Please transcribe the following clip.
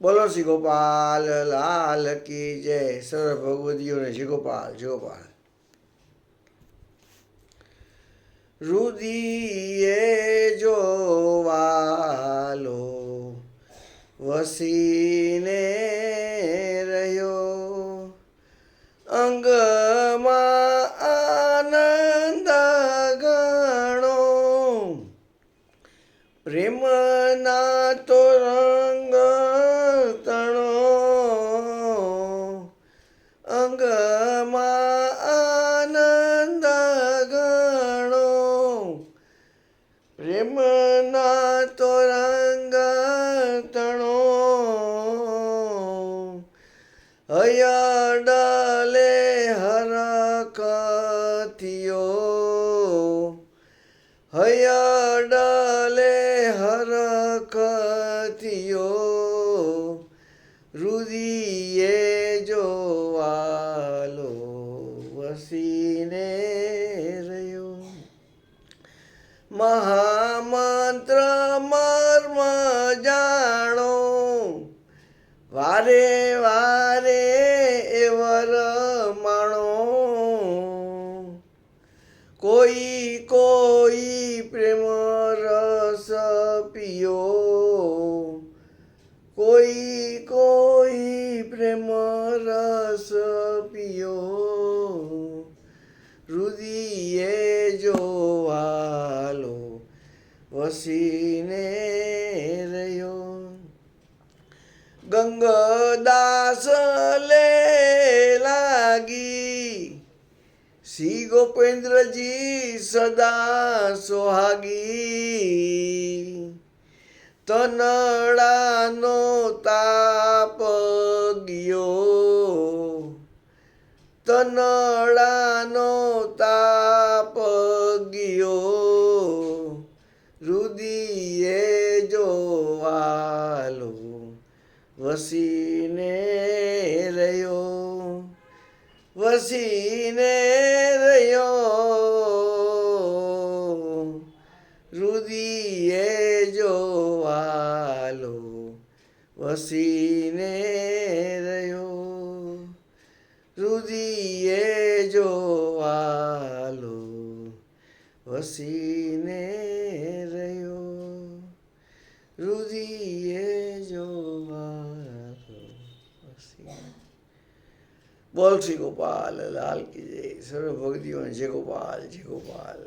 બોલો શ્રી ગોપાલ લાલ કી જય. સર્વ ભગવદીઓને શ્રી ગોપાલ શ્રી ગોપાલ રુદિયે જોવાલો, વસીને રહ્યો. અંગમાં આનંદ ગણો. પ્રેમના તો રંગ તણો હયડલે હરકથિયો હયડલે હરકથિયો રુદિયે જોવાલો વસીને રહ્યો. મહામંત્ર વારે વારે એવર માણો. કોઈ કોઈ પ્રેમ રસ પિયો. કોઈ કોઈ પ્રેમ રસ પિયો. રુદિયે જોવાલો વસીને ગંગદાસ લે લાગી. શ્રી ગોપેન્દ્રજી સદા સોહાગી. તનડાનો તાપ ગયો. તનડાનો તાપ ગયો. રુદિયે વસીને રહ્યો વસીને રહ્યો. રુદિએ જોવાલો વસીને રહ્યો. રુદિએ જોવાલો વસીને રહ્યો. રુદિએ જોવાલો વસીને બોલ શ્રી ગોપાલ લાલ કી જય. સર્વ ભક્તિઓ જય ગોપાલ જય ગોપાલ.